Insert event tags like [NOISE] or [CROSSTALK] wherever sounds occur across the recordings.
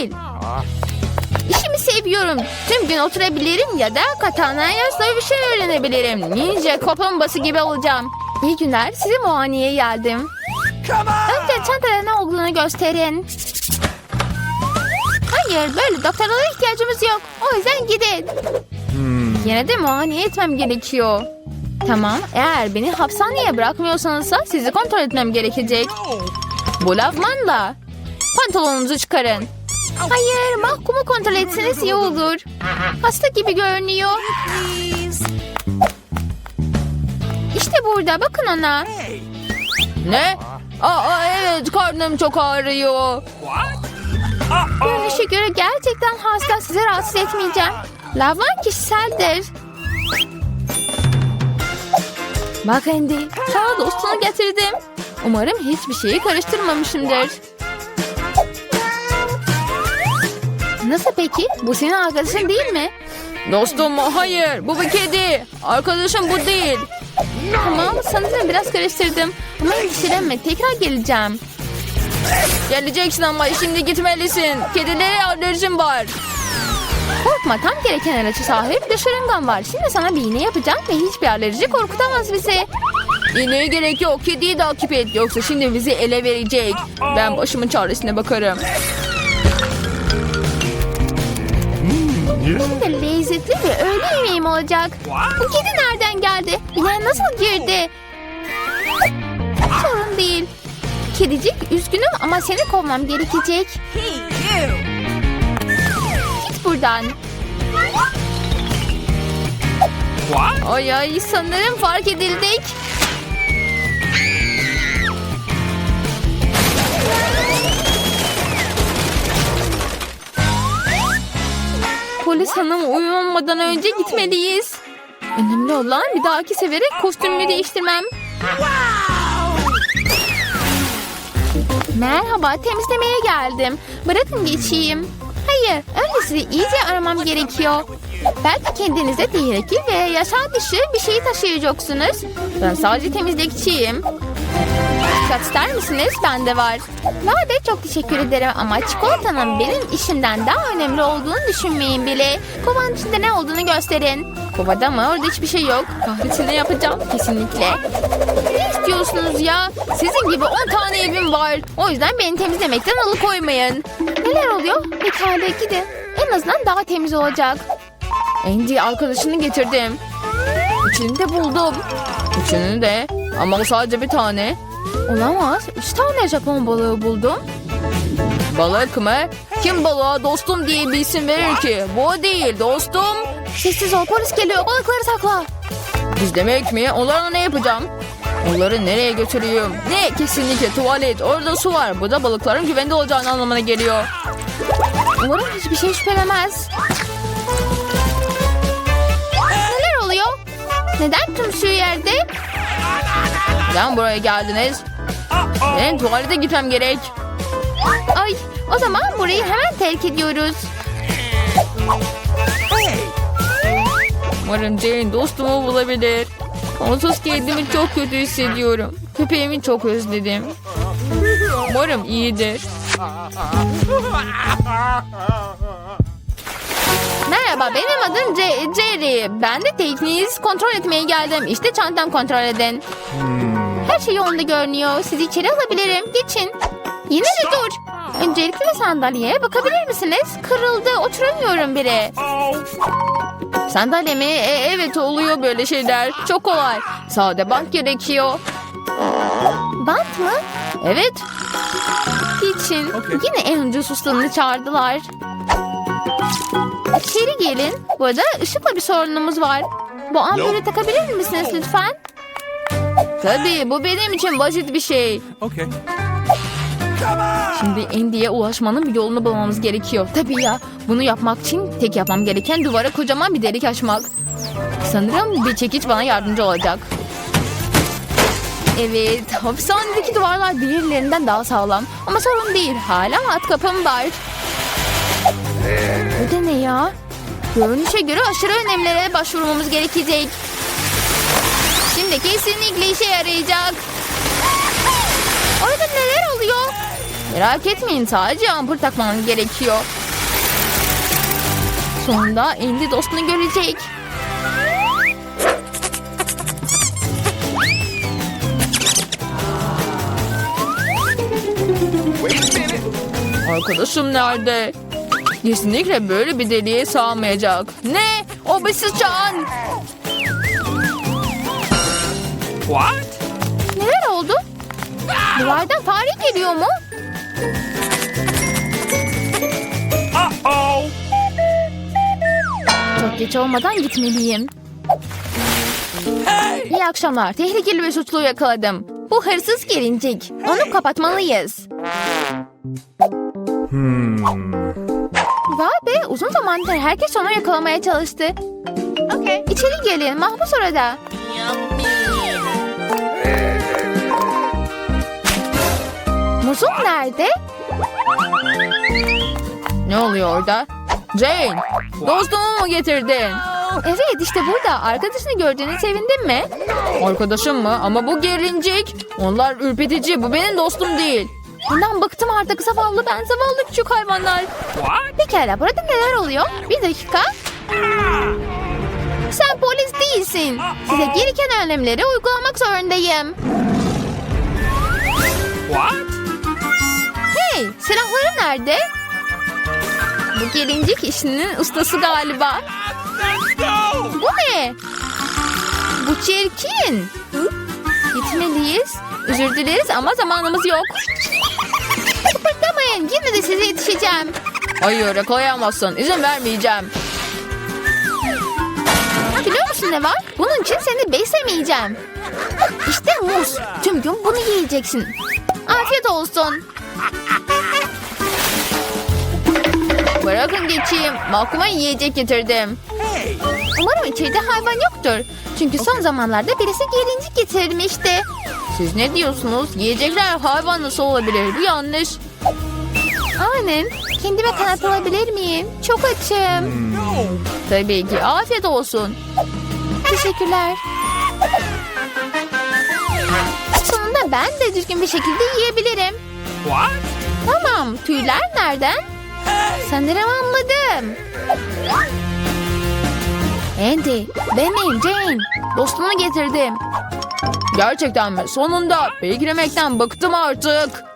değil. İşimi seviyorum. Tüm gün oturabilirim ya da katanaya bir şey öğrenebilirim. Ninja kaplumbağası gibi olacağım. İyi günler. Size muayeneye geldim. Önce çantada ne olduğunu gösterin. Hayır böyle doktorlara ihtiyacımız yok. O yüzden gidin. Yine de muayene etmem gerekiyor. Tamam eğer beni hapishaneye bırakmıyorsanız sizi kontrol etmem gerekecek. Bu lavmanla. Pantolonunuzu çıkarın. Hayır mahkumu kontrol etseniz iyi olur. Hasta gibi görünüyor. İşte burada bakın ona. Ne? Aa evet karnım çok ağrıyor. Görünüşe göre gerçekten hasta sizi rahatsız etmeyeceğim. Lavman kişiseldir. Bak Andy, sana dostunu getirdim. Umarım hiçbir şeyi karıştırmamışımdır. Nasıl peki? Bu senin arkadaşın değil mi? Dostum hayır bu bir kedi. Arkadaşım bu değil. Tamam sanırım biraz karıştırdım. Ama endişelenme tekrar geleceğim. Geleceksin ama şimdi gitmelisin. Kedilere alerjim var. Korkma tam gereken ilaçı sahip bir şırıngan var. Şimdi sana bir iğne yapacağım ve hiçbir alerji korkutamaz bizi. İğneye gerek yok. Kediyi takip et. Yoksa şimdi bizi ele verecek. Ben başımın çaresine bakarım. Şimdi lezzetli ve öğle yemeğim olacak. Bu kedi nereden geldi? Bina nasıl girdi? Sorun değil. Kedicik üzgünüm ama seni kovmam gerekecek. Git buradan. Ay ay sanırım fark edildik. Polis hanım uyumadan önce gitmeliyiz. Önemli olan bir dahaki sefere kostümümü değiştirmem. Merhaba, temizlemeye geldim. Bırakın geçeyim. Hayır, önce sizi iyice aramam gerekiyor. Belki kendinize tehlikeli ve yaşam dışı bir şey taşıyacaksınız. Ben sadece temizlikçiyim. Dikkat ister misiniz? Bende var. Vade çok teşekkür ederim ama çikolatanın benim işimden daha önemli olduğunu düşünmeyin bile. Kovanın içinde ne olduğunu gösterin. Kovada mı? Orada hiçbir şey yok. Kahvesini yapacağım kesinlikle. Ne istiyorsunuz ya? Sizin gibi 10 tane evim var. O yüzden beni temizlemekten alıkoymayın. Neler oluyor? Pekala gidin. En azından daha temiz olacak. Andy arkadaşını getirdim. Üçünü de buldum. Üçünü de. Ama sadece bir tane. Olamaz. Üç tane Japon balığı buldum. Balık mı? Kim balığa dostum diye bir isim verir ki? Bu değil dostum. Sessiz ol polis geliyor balıkları sakla. İzlemek mi? Onlarla ne yapacağım? Onları nereye götürüyorum? Ne? Kesinlikle tuvalet. Orada su var. Bu da balıkların güvende olacağını anlamına geliyor. Umarım hiçbir şey şüphelemez. Neler oluyor? Neden tüm su yerde? Neden buraya geldiniz? Benim tuvalete gitmem gerek. Ay o zaman burayı hemen terk ediyoruz. Umarım Jane dostumu bulabilir. Onsuz kendimi çok kötü hissediyorum. Köpeğimi çok özledim. Umarım iyidir. Merhaba benim adım Ce- Jerry. Ben de tekniğinizi kontrol etmeye geldim. İşte çantam kontrol edin. Her şey yolunda görünüyor. Sizi içeri alabilirim. Geçin. Yine de dur. Öncelikle sandalyeye bakabilir misiniz? Kırıldı. Oturamıyorum bile. Sandalye mi? E, evet oluyor böyle şeyler. Çok kolay. Sade bant gerekiyor. Bant mı? Evet. Geçin. Yine en ucuz ustanını çağırdılar. İçeri gelin. Bu arada ışıkla bir sorunumuz var. Bu ampulü takabilir misiniz lütfen? Tabii bu benim için basit bir şey. Okay. Şimdi Andy'ye ulaşmanın bir yolunu bulmamız gerekiyor. Tabii ya. Bunu yapmak için tek yapmam gereken duvara kocaman bir delik açmak. Sanırım bir çekiç bana yardımcı olacak. Evet, hapishanedeki duvarlar diğerlerinden daha sağlam. Ama sorun değil, hala at kapım var. Bu da ne ya? Görünüşe göre aşırı önemlere başvurmamız gerekecek. Şimdi kesinlikle işe yarayacak. Orada neler oluyor? Merak etmeyin sadece ampul takmanız gerekiyor. Sonunda Andy dostunu görecek. Arkadaşım nerede? Kesinlikle böyle bir deliğe sığamayacak. Ne? O bir sıçan. What? Neler oldu? Duvardan fare geliyor mu? Uh-oh. Çok geç olmadan gitmeliyim. Hey! İyi akşamlar. Tehlikeli bir suçluyu yakaladım. Bu hırsız gelincik. Onu kapatmalıyız. Be uzun zamandır herkes onu yakalamaya çalıştı. Okay. İçeri gelin mahpus orada. Muzum nerede? Ne oluyor orada? Jane, dostumu mu getirdin? Evet işte burada. Arkadaşını gördüğüne sevindin mi? Arkadaşım mı? Ama bu gerincik. Onlar ürpetici. Bu benim dostum değil. Bundan bıktım artık zavallı ben zavallı küçük hayvanlar. What? Pekala burada neler oluyor? Bir dakika. Sen polis değilsin. Size gereken önlemleri uygulamak zorundayım. What? Hey silahları nerede? Bu gelincik işinin ustası galiba. Bu ne? Bu çirkin. Gitmeliyiz. Özür dileriz ama zamanımız yok. Kıpırdamayın. Yine de size yetişeceğim. Hayır yakalayamazsın. İzin vermeyeceğim. Biliyor musun ne var? Bunun için seni beslemeyeceğim. İşte muz. Tüm gün bunu yiyeceksin. Afiyet olsun. Bırakın geçeyim. Mahkuma yiyecek getirdim. Umarım içeride hayvan yoktur. Çünkü son zamanlarda birisi gelincik getirmişti. Siz ne diyorsunuz? Yiyecekler hayvan nasıl olabilir? Bu yanlış. Aynen. Kendime kanat alabilir miyim? Çok açım. Tabii ki. Afiyet olsun. Teşekkürler. Sonunda ben de düzgün bir şekilde yiyebilirim. What? Tamam. Tüyler nereden? Sanırım anladım. Andy, benim Jane. Dostumu getirdim. Gerçekten mi? Sonunda. Beklemekten bıktım artık.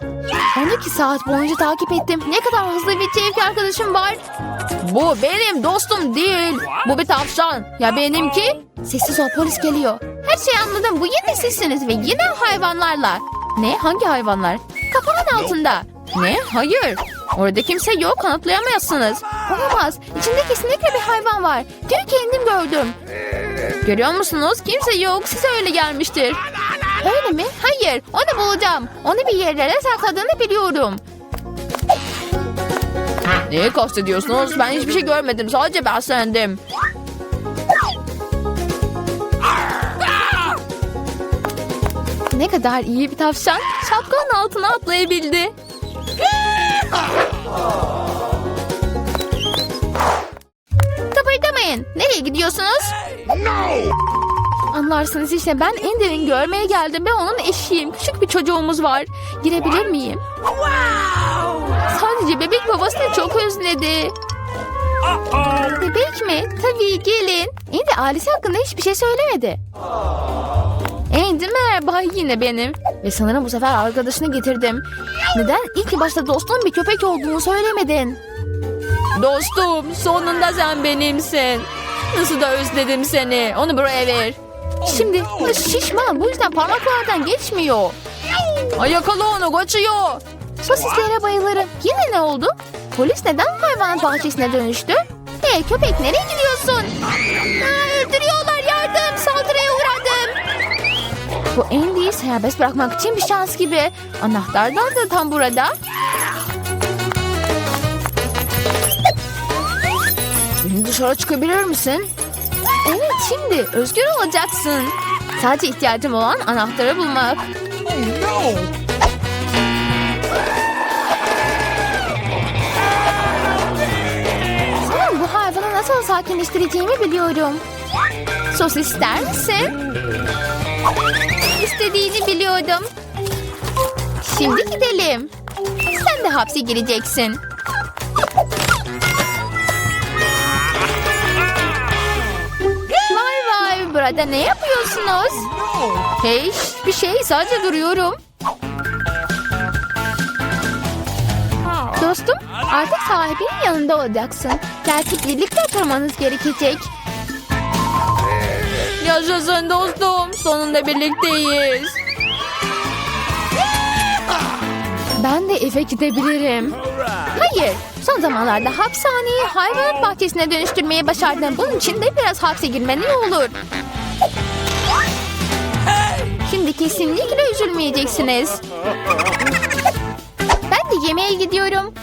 12 saat boyunca takip ettim. Ne kadar hızlı bir çevik arkadaşım var. Bu benim dostum değil. Bu bir tavşan. Ya benimki? Sessiz ol polis geliyor. Her şeyi anladım. Bu yine sizsiniz ve yine hayvanlarla. Ne? Hangi hayvanlar? Kafanın altında. Ne? Hayır. Orada kimse yok. Kanıtlayamazsınız. Olamaz. İçinde kesinlikle bir hayvan var. Dün kendim gördüm. Görüyor musunuz? Kimse yok. Size öyle gelmiştir. Öyle mi? Hayır. Onu bulacağım. Onu bir yerlere sakladığını biliyorum. Neyi kastediyorsunuz? Ben hiçbir şey görmedim. Sadece beslendim. Ne kadar iyi bir tavşan. Şapkanın altına atlayabildi. Kıpırdamayın. Nereye gidiyorsunuz? No! Anlarsınız işte ben Ender'in görmeye geldim ve onun eşiyim. Küçük bir çocuğumuz var. Girebilir miyim? Sadece bebek babasını çok özledi. Bebek mi? Tabii gelin. Andy ailesi hakkında hiçbir şey söylemedi. Andy merhaba yine benim. Ve sanırım bu sefer arkadaşını getirdim. Neden ilk başta dostum bir köpek olduğunu söylemedin? Dostum sonunda sen benimsin. Nasıl da özledim seni. Onu buraya ver. Şimdi şişman bu yüzden parmaklardan geçmiyor. Ay yakala onu kaçıyor. Sosislere bayılırım. Yine ne oldu? Polis neden hayvan bahçesine dönüştü? Hey köpek nereye gidiyorsun? Aa, öldürüyorlar yardım saldırıya uğradım. Bu Andy'yi serbest bırakmak için bir şans gibi. Anahtardan da tam burada. Beni dışarı çıkabilir misin? Evet şimdi özgür olacaksın. Sadece ihtiyacım olan anahtarı bulmak. Oh! Sanırım bu hayvanı nasıl sakinleştireceğimi biliyorum. Sos ister misin? İstediğini biliyordum. Şimdi gidelim. Sen de hapse gireceksin. Burada ne yapıyorsunuz? Hey bir şey sadece duruyorum. Dostum artık sahibinin yanında olacaksın. Belki birlikte oturmanız gerekecek. Yaşasın dostum. Sonunda birlikteyiz. Ben de eve gidebilirim. Hayır. Son zamanlarda hapishaneyi hayvanat bahçesine dönüştürmeye başardım. Bunun için de biraz hapse girmen iyi olur. Şimdi kesinlikle üzülmeyeceksiniz. Ben de yemeğe gidiyorum.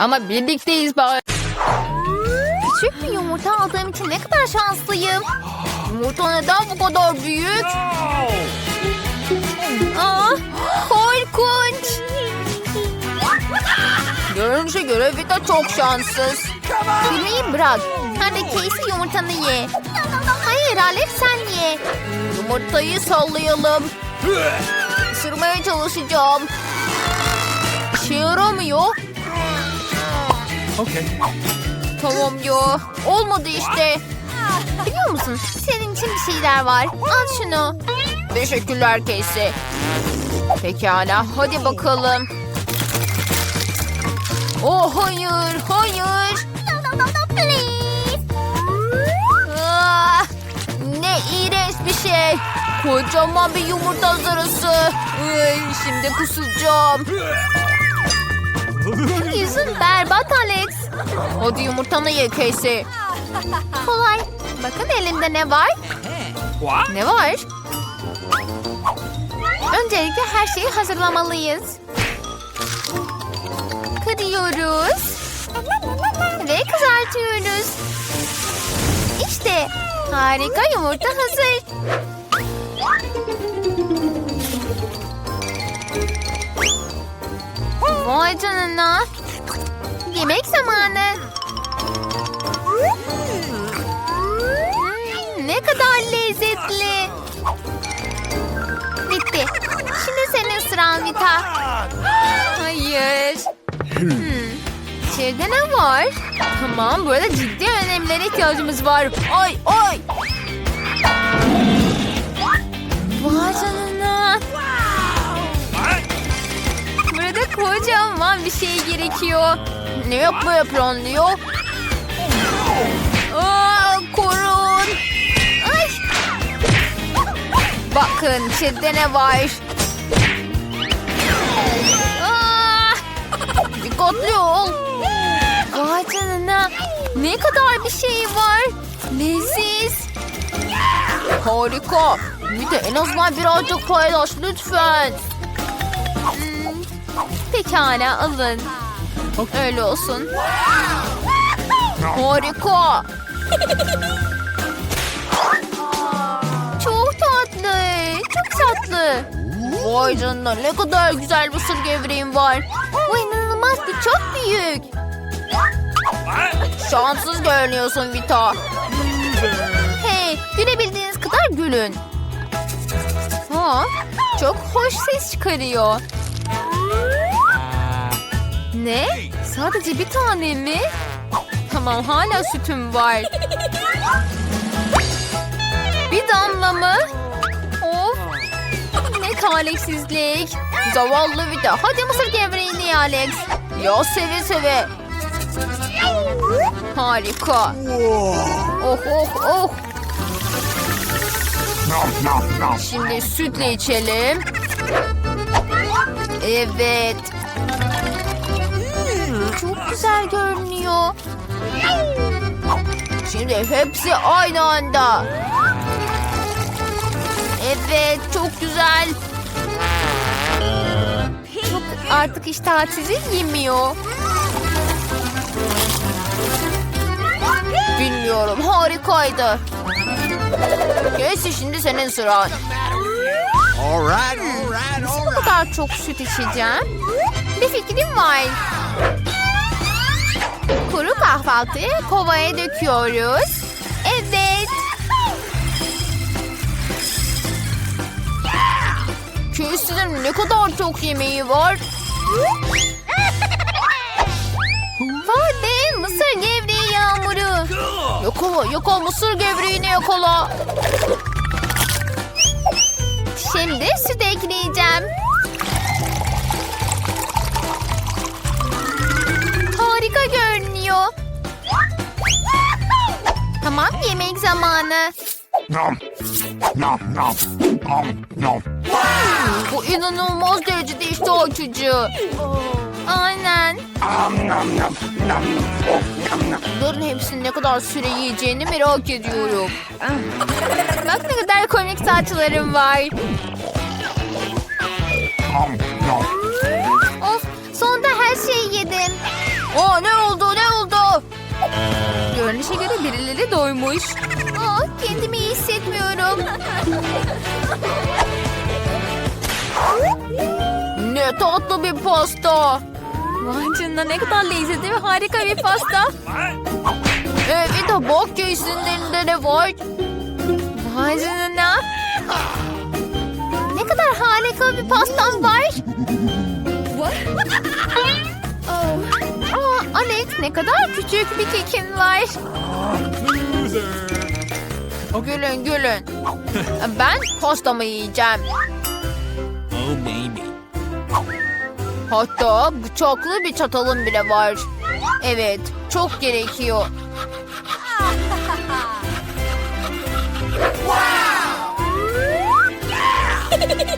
Ama birlikteyiz bari. Küçük bir yumurta aldığım için ne kadar şanslıyım. Yumurta neden bu kadar büyük? Aa, korkunç. Görünüşe göre Vita çok şanssız. Gülmeyi bırak. Hadi Casey yumurtanı ye. Hayır Alex sen ye. Yumurtayı sallayalım. Isırmaya çalışacağım. İşe yaramıyor. Okay. Tamam ya. Olmadı işte. Biliyor musun? Senin için bir şeyler var. Al şunu. Teşekkürler Casey. Pekala. Hadi bakalım. Oh hayır. Hayır. Bir şey. Kocaman bir yumurta zarısı. Ay, şimdi kusacağım. Yüzün berbat Alex. Hadi yumurtanı ye Casey. Kolay. Bakın elimde ne var? Ne var? Öncelikle her şeyi hazırlamalıyız. Kırıyoruz. Ve kızartıyoruz. İşte harika yumurta hazır. Vay canına. Yemek zamanı. Hmm, ne kadar lezzetli. Bitti. Şimdi senin sıran Vita. Hayır. Hmm. İçeride ne var? Tamam burada ciddi önemlere ihtiyacımız var. Ay ay. Vay canına. Burada kocaman bir şey gerekiyor. Ne yapmaya planlıyor? Aa, korun. Ay. Bakın içeride ne var? Aa, dikkatli ol. Vay canına. Ne kadar bir şey var. Leziz. Harika. Bir de en azından birazcık paylaş lütfen. Hmm, Pekala alın. Öyle olsun. Harika. [LAUGHS] Çok tatlı. Çok tatlı. Vay canına ne kadar güzel mısır gevreğim var. Bu inanılmaz bir çok büyük. Şanssız görünüyorsun Vita. Hey gülebildiğiniz kadar gülün. Ha, çok hoş ses çıkarıyor. Ne? Sadece bir tane mi? Tamam hala sütüm var. Bir damla mı? Of. Ne talihsizlik. Zavallı Vida. Hadi mısır gevreğini Alex. Ya seve seve. Harika. Oh oh oh. Şimdi sütle içelim. Evet. Hmm, çok güzel görünüyor. Şimdi hepsi aynı anda. Evet, çok güzel. Çok artık iştah sizi yemiyor. Bilmiyorum, harikaydı. Neyse şimdi senin sıran. All Bu kadar çok süt içeceğim. Bir fikrim var. Kuru kahvaltıyı kovaya döküyoruz. Evet. Kesin ne kadar çok yemeği var. Yakala yakala mısır gevreğini yakala. Şimdi süt ekleyeceğim. Harika görünüyor. Tamam yemek zamanı. Nom. Nom nom. Nom nom. Bu inanılmaz derecede iştah açıcı. Aynen. Nom. Oh, nom nom. Bunların hepsini ne kadar süre yiyeceğini merak ediyorum. Bak ne kadar komik saçlarım var. Of sonunda her şeyi yedim. Aa ne oldu ne oldu? Görünüşe göre birileri doymuş. Aa kendimi iyi hissetmiyorum. ne tatlı bir pasta. Vay canına ne kadar lezzetli ve harika bir pasta. Evet de bak kesinlerinde ne var. Vay canına. Ne kadar harika bir pastam var. [LAUGHS] Aa, Alex ne kadar küçük bir kekin var. Gülün gülün. Ben pastamı yiyeceğim. Hatta bıçaklı bir çatalım bile var. Evet, çok gerekiyor.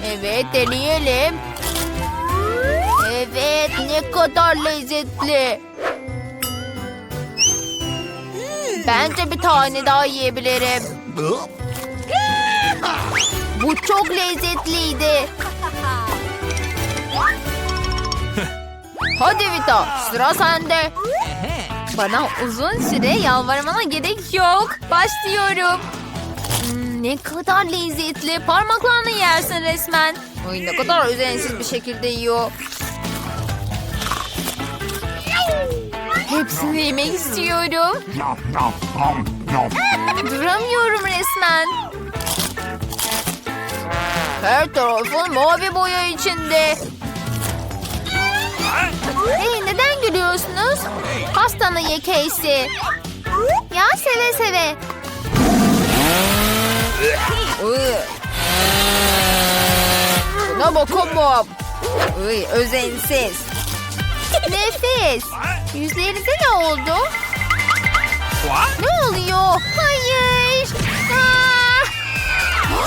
Evet, deneyelim. Evet, ne kadar lezzetli. Bence bir tane daha yiyebilirim. Bu çok lezzetliydi. Hadi Vita, sıra sende. Bana uzun süre yalvarmana gerek yok. Başlıyorum. Hmm, ne kadar lezzetli. Parmaklarını yersin resmen. Ay ne kadar özensiz bir şekilde yiyor. Hepsini yemek istiyorum. Duramıyorum resmen. Her tarafın mavi boya içinde. Hey neden gülüyorsunuz? Pastanı ye Casey. Ya seve seve. Buna bakamam. Özensiz. Nefis. Yüzlerinize ne oldu? Ne oluyor? Hayır. Aa!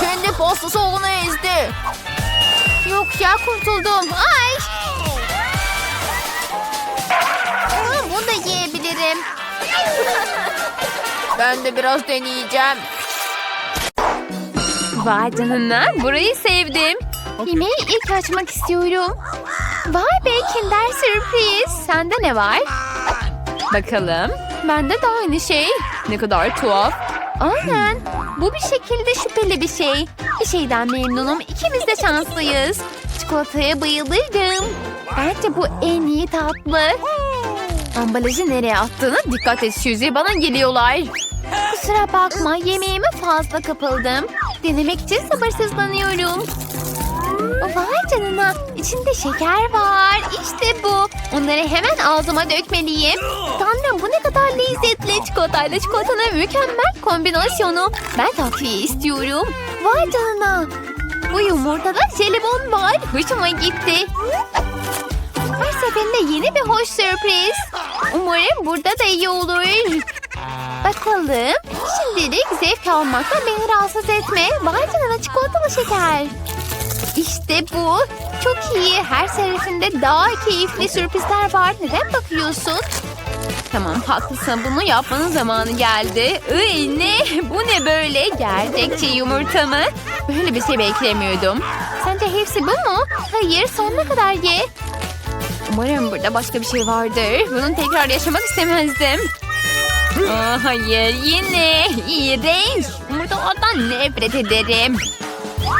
Kendi pastası onu ezdi. Yok ya kurtuldum. Ay. Bunu da yiyebilirim. [LAUGHS] Ben de biraz deneyeceğim. Vay canına burayı sevdim. Yemeği ilk açmak istiyorum. Vay be kinder sürpriz. Sende ne var? Bakalım. Bende de aynı şey. Ne kadar tuhaf. Aynen. Bu bir şekilde şüpheli bir şey. Bir şeyden memnunum. İkimiz de şanslıyız. Çikolataya bayılırım. Bence bu en iyi tatlı. Ambalajı nereye attığını dikkat et Suzy. Bana geliyorlar. Kusura bakma yemeğime fazla kapıldım. Denemek için sabırsızlanıyorum. Vay canına içinde şeker var. İşte bu. Onları hemen ağzıma dökmeliyim. Tanrım bu ne kadar lezzetli. Çikolatayla çikolatanın mükemmel kombinasyonu. Ben takviye istiyorum. Vay canına. Bu yumurtada jelibon var. Hoşuma gitti. Her seferinde yeni bir hoş sürpriz. Umarım burada da iyi olur. Bakalım. Şimdilik zevk almakla beni rahatsız etme. Vay canına çikolatalı şeker. İşte bu. Çok iyi. Her seferinde daha keyifli sürprizler var. Neden bakıyorsun? Tamam haklısın. Bunu yapmanın zamanı geldi. Iy ne? Bu ne böyle? Gerçekçi yumurta mı? Böyle bir şey beklemiyordum. Sence hepsi bu mu? Hayır sonuna kadar ye. Umarım burada başka bir şey vardır. Bunun tekrar yaşamak istemezdim. Aa, hayır yine. İğrenç. Yumurtalardan nefret ederim.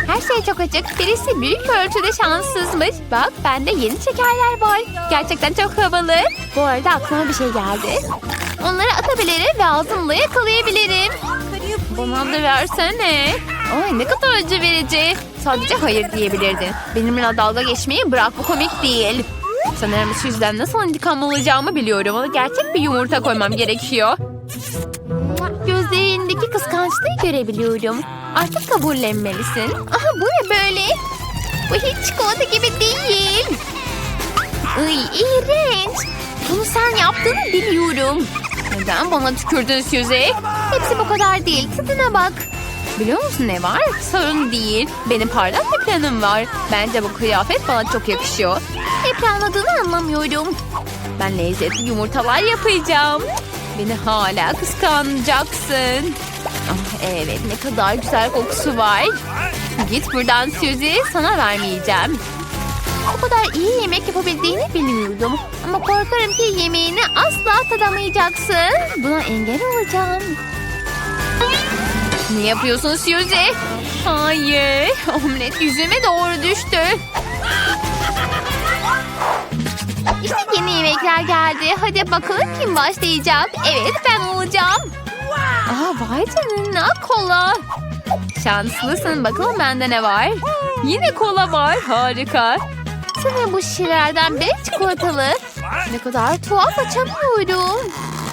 Her şey çok açık. Birisi büyük ölçüde şanssızmış. Bak bende yeni şekerler var. Gerçekten çok havalı. Bu arada aklıma bir şey geldi. Onları atabilirim ve ağzımla yakalayabilirim. Bana da versene. Ay ne kadar acı verici. sadece hayır diyebilirdin. Benimle dalga geçmeyi bırak bu komik değil. Sanırım şu yüzden nasıl intikam alacağımı biliyorum. Ona gerçek bir yumurta koymam gerekiyor. Gözlerindeki kıskançlığı görebiliyorum. Artık kabullenmelisin. Aha bu ne böyle? Bu hiç çikolata gibi değil. Iy iğrenç. Bunu sen yaptığını biliyorum. Neden bana tükürdün Suzy? Hepsi bu kadar değil. Tadına bak. Biliyor musun ne var? Sorun değil. Benim parlak bir planım var. Bence bu kıyafet bana çok yakışıyor. Ne planladığını anlamıyorum. Ben lezzetli yumurtalar yapacağım. Beni hala kıskanacaksın. Ah, evet ne kadar güzel kokusu var. Git buradan Suzy. Sana vermeyeceğim. O kadar iyi yemek yapabildiğini bilmiyordum. Ama korkarım ki yemeğini asla tadamayacaksın. Buna engel olacağım. Ne yapıyorsun Suzy? Hayır. Omlet yüzüme doğru düştü. İşte yeni yemekler geldi. Hadi bakalım kim başlayacak. Evet ben olacağım. Aa vay canına kola. Şanslısın bakalım bende ne var. Yine kola var harika. Sana bu şişelerden bir çikolatalı. Ne kadar tuhaf açamıyorum.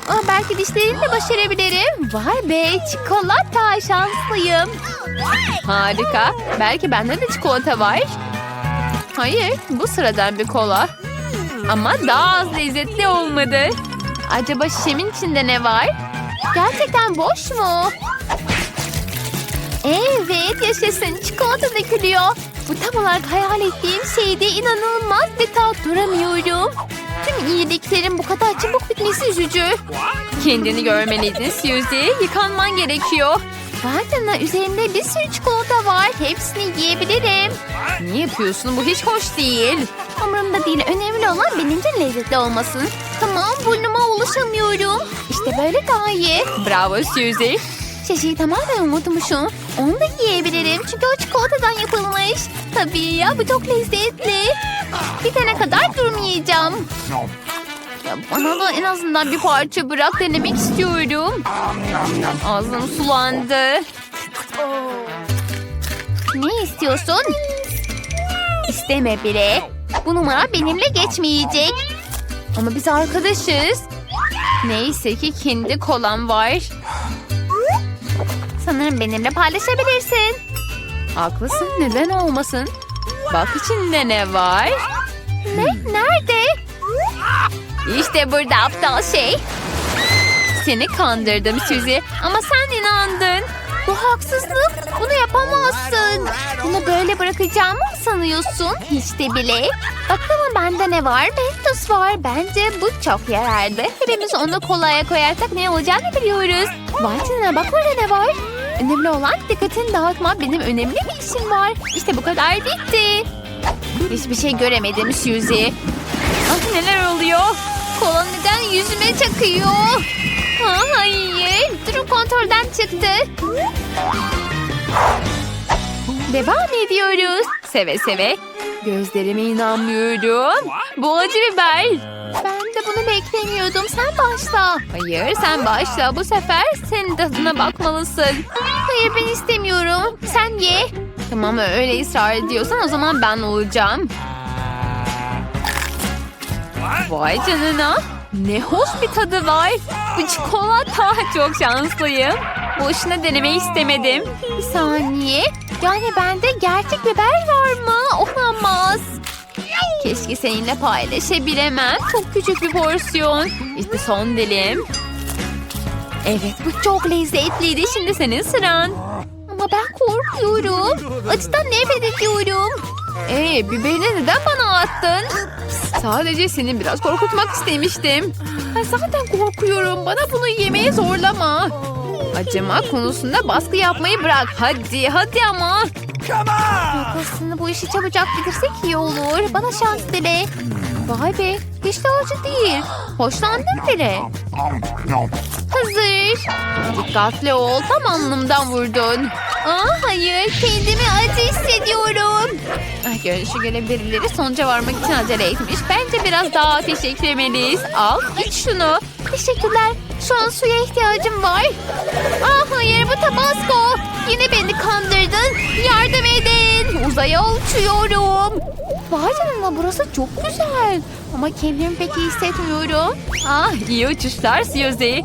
Aa, belki dişlerimle başarabilirim. Vay be çikolata şanslıyım. Harika. Belki bende de çikolata var. Hayır bu sıradan bir kola. Ama daha az lezzetli olmadı. Acaba şişemin içinde ne var? Gerçekten boş mu? Evet yaşasın çikolata dökülüyor. Bu tam olarak hayal ettiğim şeyde inanılmaz bir tat duramıyorum. Tüm iyiliklerin bu kadar çabuk bitmesi üzücü. Kendini görmeliydin Suzy. Yıkanman gerekiyor. Vay canına üzerinde bir sürü çikolata var. Hepsini yiyebilirim. Ne yapıyorsun? Bu hiç hoş değil. Umurumda değil. Önemli olan benim için lezzetli olmasın. Tamam burnuma ulaşamıyorum. İşte böyle daha iyi. Bravo Suzy. Şişeyi tamamen unutmuşum. Onu da yiyebilirim çünkü o çikolatadan yapılmış. Tabii ya bu çok lezzetli. Bitene kadar durmayacağım. Ya bana da en azından bir parça bırak denemek istiyorum. Ağzım sulandı. Ne istiyorsun? İsteme bile. Bu numara benimle geçmeyecek. Ama biz arkadaşız. Neyse ki kendi kolam var. Sanırım benimle paylaşabilirsin. Haklısın neden olmasın? Bak içinde ne var? Ne? Nerede? İşte burada aptal şey. Seni kandırdım Suzy ama sen inandın. Bu haksızlık. Bunu yapamazsın. Bunu böyle bırakacağımı mı sanıyorsun? Hiç de bile. Bakalım bende ne var? Mentos var. Bence bu çok yararlı. Hepimiz onu kolaya koyarsak ne olacağını biliyoruz. Vay canına bak orada ne var? Önemli olan dikkatini dağıtma. Benim önemli bir işim var. İşte bu kadar bitti. Hiçbir şey göremedim Suzy. Ah neler oluyor? Kola neden yüzüme çakıyor? Ha, hayır. Durum kontrolden çıktı. Devam ediyoruz. Seve seve. Gözlerime inanmıyorum. Bu acı biber. Ben de bunu beklemiyordum. Sen başla. Hayır sen başla. Bu sefer senin tadına bakmalısın. Hayır ben istemiyorum. Sen ye. Tamam öyle ısrar ediyorsan o zaman ben olacağım. Vay canına. Ne hoş bir tadı var. Bu çikolata. Çok şanslıyım. Boşuna denemeyi istemedim. Bir saniye. Yani bende gerçek biber var mı? Olamaz. Keşke seninle paylaşabilemem. Çok küçük bir porsiyon. İşte son dilim. Evet bu çok lezzetliydi. Şimdi senin sıran. Ama ben korkuyorum. Acıdan nefret ediyorum. Ee, biberini neden bana attın? Sadece seni biraz korkutmak istemiştim. Ben zaten korkuyorum. Bana bunu yemeye zorlama. Acıma konusunda baskı yapmayı bırak. Hadi hadi ama. Aslında bu işi çabucak bitirsek iyi olur. Bana şans dile. Vay be hiç de acı değil. Hoşlandım bile. Hazır. Dikkatli ol. Tam alnımdan vurdun. Aa, hayır. Kendimi acı hissediyorum. Ay, görünüşü göre birileri sonuca varmak için acele etmiş. Bence biraz daha ateş eklemeliyiz. Al iç şunu. Teşekkürler. Şu an suya ihtiyacım var. Aa, hayır bu tabasco. Yine beni kandırdın. Yardım edin. Uzaya uçuyorum. Vay canına burası çok güzel. Ama kendimi pek iyi hissetmiyorum. Ah iyi uçuşlar Suzy.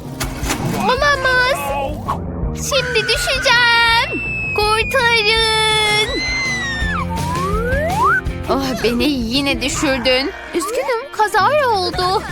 Olamaz. Şimdi düşeceğim. Kurtarın. Ah beni yine düşürdün. Üzgünüm kazara oldu.